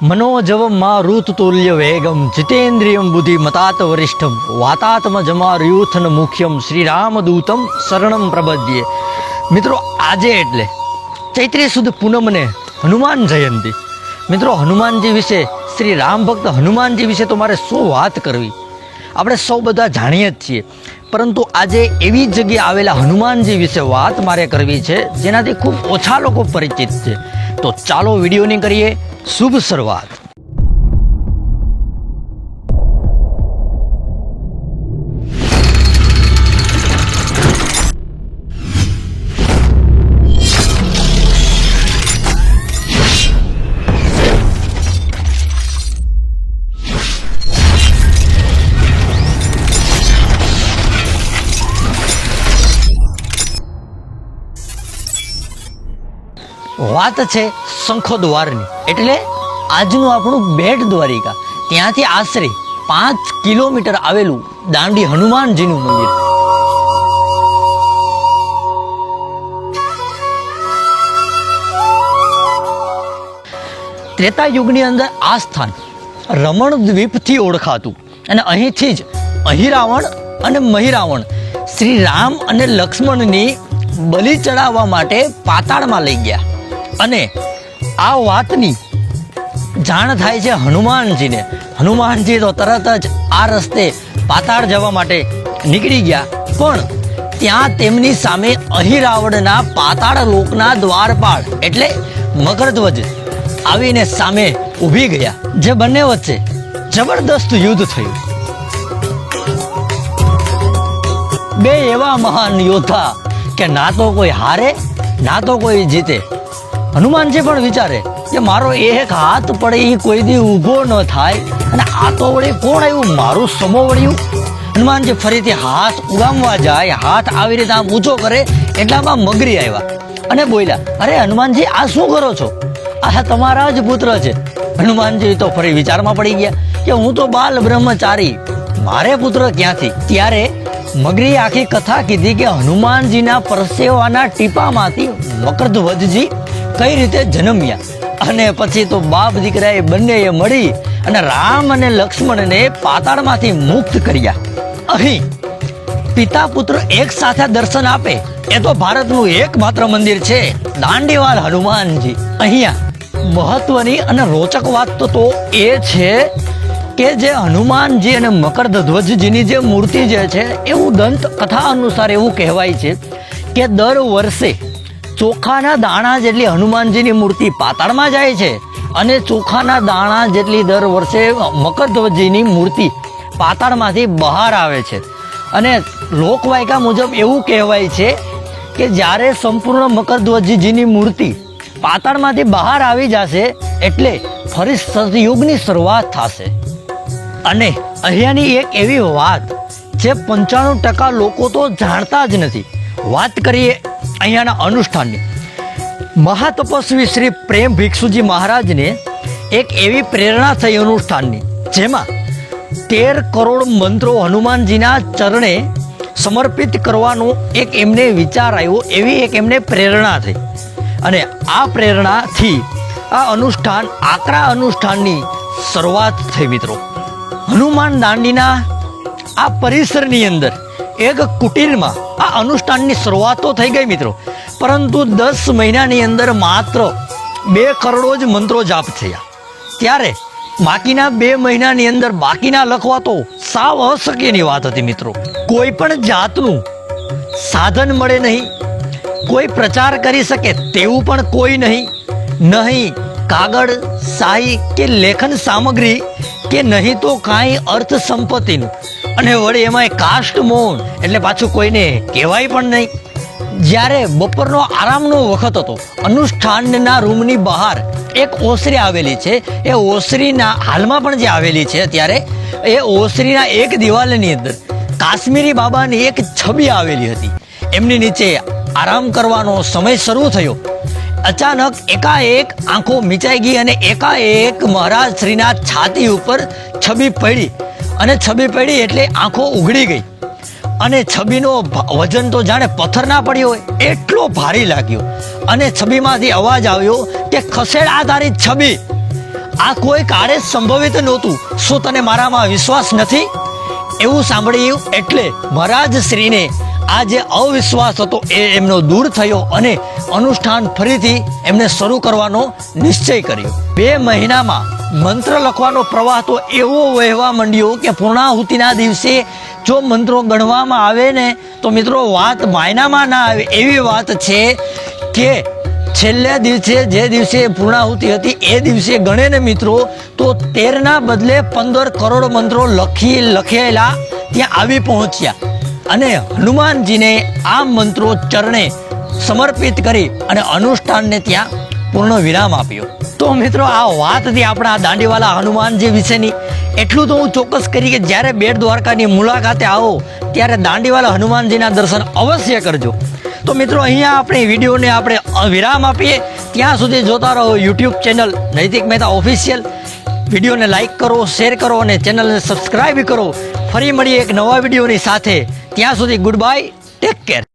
મનોજવમ ઋતુતુલ્ય વેગમ જીતેન્દ્રિયમ બુદ્ધિ મતાત વરિષ્ઠમ વાતાત્મ જમાર યુથન મુખ્યમ શ્રી રામદૂતમ શરણમ પ્રબધ્યે મિત્રો આજે એટલે ચૈત્રી સુદ પૂનમને હનુમાન જયંતી મિત્રો હનુમાનજી વિશે શ્રી રામ ભક્ત હનુમાનજી વિશે તો મારે શું વાત કરવી આપણે સૌ બધા જાણીએ જ છીએ પરંતુ આજે એવી જગ્યાએ આવેલા હનુમાનજી વિશે વાત મારે કરવી છે જેનાથી ખૂબ ઓછા લોકો પરિચિત છે તો ચાલો વિડીયોની કરીએ શુભ શરૂઆત. વાત છે શંખો દ્વારની એટલે આજનું આપણું બેટ દ્વારિકા. ત્યાંથી આશરે પાંચ કિલોમીટર આવેલું દાંડી હનુમાનજીનું મંદિર. ત્રેતા યુગની અંદર આ સ્થાન રમણ દ્વીપથી ઓળખાતું. અને અહીંથી જ અહિરાવણ અને મહિરાવણ શ્રી રામ અને લક્ષ્મણની બલિ ચડાવવા માટે પાતાળમાં લઈ ગયા. અને આ વાતની જાણ થાય છે હનુમાનજીને. હનુમાનજી તો તરત જ આ રસ્તે પાતાળ જવા માટે નીકળી ગયા. પણ ત્યાં તેમની સામે અહિરાવણના પાતાળ લોકના દ્વારપાળ એટલે મકરધ્વજ આવીને સામે ઊભી ગયા. જે બંને વચ્ચે જબરદસ્ત યુદ્ધ થયું. બે એવા મહાન યોદ્ધા કે ના તો કોઈ હારે, ના તો કોઈ જીતે. હનુમાનજી પણ વિચારે કે મારો એક હાથ પડે એ કોઈ દી ઊભો ન થાય. અને આ તો વળી કોણ આવ્યું? મારું સમો વળ્યું. હનુમાનજી ફરીથી હાથ ઉગામવા જાય, હાથ આવી રીતે આમ ઊંચો કરે, એટલામાં મગરી આવ્યા. અને બોલ્યા, અરે હનુમાનજી, આ શું કરો છો? આ તમારા જ પુત્ર છે. હનુમાનજી તો ફરી વિચારમાં પડી ગયા કે હું તો બાલ બ્રહ્મચારી. મારે પુત્ર ક્યાંથી? ત્યારે મગરી આખી કથા કીધી કે હનુમાનજીના પરસેવાના ટીપામાંથી મકરધ્વજજી કઈ રીતે જન્મ્યા? અને પછી તો બાપ દીકરાએ બંનેએ મળી અને રામ અને લક્ષ્મણને પાતાળમાંથી મુક્ત કર્યા. અહીં પિતા પુત્ર એક સાથે દર્શન આપે, એ તો ભારતનું એકમાત્ર મંદિર છે, દાંડીવાલ હનુમાનજી. અહીંયા મહત્વની અને રોચક વાત તો એ છે કે જે હનુમાનજી અને મકરધ્વજજીની જે મૂર્તિ જે છે, એવું દંત કથા અનુસાર એવું કહેવાય છે કે દર વર્ષે ચોખાના દાણા જેટલી હનુમાનજીની મૂર્તિ પાતાળમાં જાય છે અને ચોખાના દાણા જેટલી દર વર્ષે મકરધ્વજીની મૂર્તિ પાતાળમાંથી બહાર આવે છે. અને લોકવાયકા મુજબ એવું કહેવાય છે કે જ્યારે સંપૂર્ણ મકરધ્વજીની મૂર્તિ પાતાળમાંથી બહાર આવી જશે એટલે ફરી સતયુગની શરૂઆત થશે. અને અહીંયાની એક એવી વાત, જે પંચાણું ટકા લોકો તો જાણતા જ નથી. વાત કરીએ અહીંયાના અનુષ્ઠાનની. મહાતપસ્વી શ્રી પ્રેમ ભિક્ષુજી મહારાજને એક એવી પ્રેરણા થઈ અનુષ્ઠાનની, જેમાં તેર કરોડ મંત્રો હનુમાનજીના ચરણે સમર્પિત કરવાનો એક એમને વિચાર આવ્યો, એવી એક એમને પ્રેરણા થઈ. અને આ પ્રેરણાથી આ અનુષ્ઠાન, આકરા અનુષ્ઠાનની શરૂઆત થઈ મિત્રો. હનુમાન દાંડીના આ પરિસરની અંદર એક કુટીરમાં આ અનુષ્ઠાનની શરૂઆત તો થઈ ગઈ મિત્રો. પરંતુ દસ મહિનાની અંદર માત્ર બે કરોડો જ મંત્રો જાપ થયા. ત્યારે બાકીના બે મહિનાની અંદર બાકીના લખવા તો સાવ અશક્યની વાત હતી મિત્રો. કોઈ પણ જાતનું સાધન મળે નહીં. કોઈ પ્રચાર કરી શકે તેવું પણ કોઈ નહીં. નહીં કાગળ, શાહી કે લેખન સામગ્રી કે નહીં તો કાંઈ અર્થ સંપત્તિનું અને વળી એમાંય કાસ્ટ મૌન એટલે પાછું કોઈને કહેવાય પણ નહીં. જ્યારે બપોરનો આરામનો વખત હતો, અનુષ્ઠાનના રૂમની બહાર એક ઓસરી આવેલી છે. એ ઓસરીના હાલમાં પણ જે આવેલી છે અત્યારે, એ ઓસરીના એક દિવાલની અંદર કાશ્મીરી બાબાની એક છબી આવેલી હતી. એમની નીચે આરામ કરવાનો સમય શરૂ થયો. અચાનક એકાએક આંખો મીચાઈ ગઈ અને એકાએક મહારાજ શ્રીના છાતી ઉપર છબી પડી. અને છબી પડી એટલે આંખો ઉઘડી ગઈ. અને છબીનો વજન તો જાણે પથ્થર ના પડ્યો હોય, એટલો ભારી લાગ્યો. અને છબીમાંથી અવાજ આવ્યો કે ખસેડ આધારિત છબી. આ કોઈ કાળે સંભવિત નહોતું. શું તને મારામાં વિશ્વાસ નથી? એવું સાંભળ્યું એટલે મહારાજ શ્રીને આ જે અવિશ્વાસ હતો એ એમનો દૂર થયો અને અનુષ્ઠાન ફરીથી એમને શરૂ કરવાનો નિશ્ચય કર્યો. બે મહિનામાં મંત્ર લખવાનો પ્રવાહ તો એવો વહેવા માંડ્યો કે પૂર્ણાહુતિના દિવસે જો મંત્રો ગણવામાં આવે ને, તો મિત્રો વાત માયનામાં ના આવે. એવી વાત છે કે છેલ્લા દિવસે જે દિવસે પૂર્ણાહુતિ હતી એ દિવસે ગણે ને મિત્રો, તો તેરના બદલે પંદર કરોડ મંત્રો લખી લખેલા ત્યાં આવી પહોંચ્યા. અને હનુમાનજીને આ મંત્રો ચરણે સમર્પિત કરી અને અનુષ્ઠાનને ત્યાં પૂર્ણ વિરામ આપ્યો. તો મિત્રો, આ વાત હતી આપણા દાંડીવાલા હનુમાનજી વિશેની એટલું તો હું ચોક્કસ કરી કે જ્યારે બેટ દ્વારકાની મુલાકાતે આવો, ત્યારે દાંડીવાલા હનુમાનજીના દર્શન અવશ્ય કરજો. તો મિત્રો, અહીંયા આપણે વિડીયોને આપણે વિરામ આપીએ. ત્યાં સુધી જોતા રહો YouTube channel Naitik Mehta official. વિડીયોને લાઈક કરો, શેર કરો અને ચેનલને સબસ્ક્રાઈબ કરો. ફરી મળીએ એક નવા વિડીયોની સાથે. ત્યાં સુધી ગુડ બાય ટેક કેર